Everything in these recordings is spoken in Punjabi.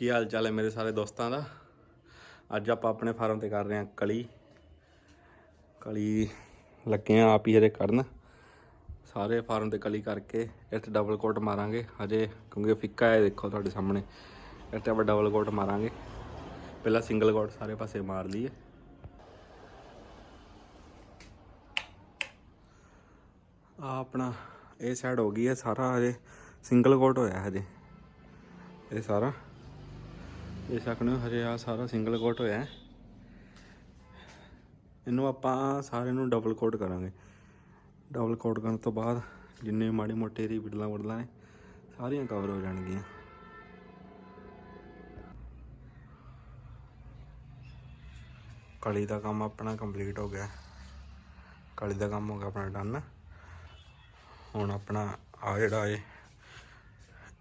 ਕੀ ਹਾਲ ਚਾਲ ਹੈ ਮੇਰੇ ਸਾਰੇ ਦੋਸਤਾਂ ਦਾ? ਅੱਜ ਆਪਾਂ ਆਪਣੇ ਫਾਰਮ ਤੇ ਕਰ ਰਹੇ ਹਾਂ ਕਲੀ। ਕਲੀ ਲੱਗੇ ਆ ਆਪ ਹੀ ਹਰੇ ਕਰਨ। ਸਾਰੇ ਫਾਰਮ ਤੇ ਕਲੀ ਕਰਕੇ ਇੱਥੇ ਡਬਲ ਕੋਟ ਮਾਰਾਂਗੇ। ਹਜੇ ਕਿਉਂਕਿ ਫਿੱਕਾ ਹੈ, ਦੇਖੋ ਤੁਹਾਡੇ ਸਾਹਮਣੇ। ਇੱਥੇ ਆਪਾਂ ਡਬਲ ਕੋਟ ਮਾਰਾਂਗੇ। ਪਹਿਲਾਂ ਸਿੰਗਲ ਕੋਟ ਸਾਰੇ ਪਾਸੇ ਮਾਰ ਲਈਏ। ਆ ਆਪਣਾ ਇਹ ਸਾਈਡ ਹੋ ਗਈ ਹੈ ਸਾਰਾ, ਹਜੇ ਸਿੰਗਲ ਕੋਟ ਹੋਇਆ ਹਜੇ। ਇਹ ਸਾਰਾ। ਦੇ ਸਕਦੇ ਹੋ ਹਜੇ ਆ ਸਾਰਾ ਸਿੰਗਲ ਕੋਟ ਹੋਇਆ ਇਹਨੂੰ ਆਪਾਂ ਸਾਰੇ ਨੂੰ ਡਬਲ ਕੋਟ ਕਰਾਂਗੇ। ਡਬਲ ਕੋਟ ਕਰਨ ਤੋਂ ਬਾਅਦ ਜਿੰਨੇ ਮਾੜੇ ਮੋਟੇ ਰੀ ਬਿਡਲਾਂ ਵੜਲਾਂ ਨੇ, ਸਾਰੀਆਂ ਕਵਰ ਹੋ ਜਾਣਗੀਆਂ। ਕਲੀ ਦਾ ਕੰਮ ਆਪਣਾ ਕੰਪਲੀਟ ਹੋ ਗਿਆ। ਕਲੀ ਦਾ ਕੰਮ ਹੋ ਗਿਆ, ਆਪਣਾ ਡਨ ਹੁਣ ਆਪਣਾ ਆ ਜਿਹੜਾ ਏ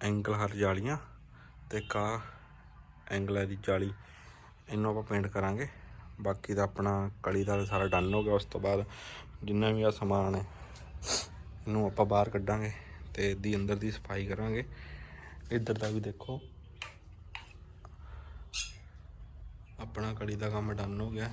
ਐਂਗਲ ਹਰ ਜਾਲੀਆਂ ਤੇ ਕਾ ਐਂਗਲ ਹੈ ਦੀ ਜਾਲੀ ਇਹਨੂੰ ਆਪਾਂ ਪੇਂਟ ਕਰਾਂਗੇ। ਬਾਕੀ ਦਾ ਆਪਣਾ ਕਲੀ ਦਾ ਸਾਰਾ ਡਨ ਹੋ ਗਿਆ। ਉਸ ਤੋਂ ਬਾਅਦ ਜਿੰਨਾ ਵੀ ਆ ਸਮਾਨ ਹੈ, ਇਹਨੂੰ ਆਪਾਂ ਬਾਹਰ ਕੱਢਾਂਗੇ ਤੇ ਦੀ ਅੰਦਰ ਦੀ ਸਫ਼ਾਈ ਕਰਾਂਗੇ। ਇੱਧਰ ਦਾ ਵੀ ਦੇਖੋ। ਆਪਣਾ ਕਲੀ ਦਾ ਕੰਮ ਡਨ ਹੋ ਗਿਆ।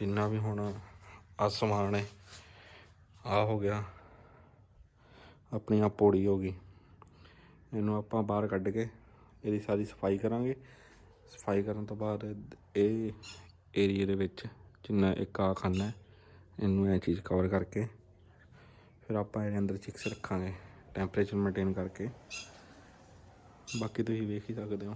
ਜਿੰਨਾ ਵੀ ਹੁਣ ਆ ਹੈ। ਆ ਹੋ ਗਿਆ। ਆਪਣੀ ਆ ਪੌੜੀ ਹੋ ਗਈ। ਇਹਨੂੰ ਆਪਾਂ ਬਾਹਰ ਕੱਢ ਕੇ ਇਹਦੀ ਸਾਰੀ ਸਫ਼ਾਈ ਕਰਾਂਗੇ। ਸਫ਼ਾਈ ਕਰਨ ਤੋਂ ਬਾਅਦ ਇਹ ਏਰੀਏ ਦੇ ਵਿੱਚ ਜਿੰਨਾ ਇੱਕ ਆ ਖਾਨਾ ਹੈ, ਇਹਨੂੰ ਇਹ ਚੀਜ਼ ਕਵਰ ਕਰਕੇ ਫਿਰ ਆਪਾਂ ਇਹਦੇ ਅੰਦਰ ਚਿਕਸ ਰੱਖਾਂਗੇ। ਟੈਂਪਰੇਚਰ ਮੇਨਟੇਨ ਕਰਕੇ। ਬਾਕੀ ਤੁਸੀਂ ਵੇਖ ਹੀ ਸਕਦੇ ਹੋ।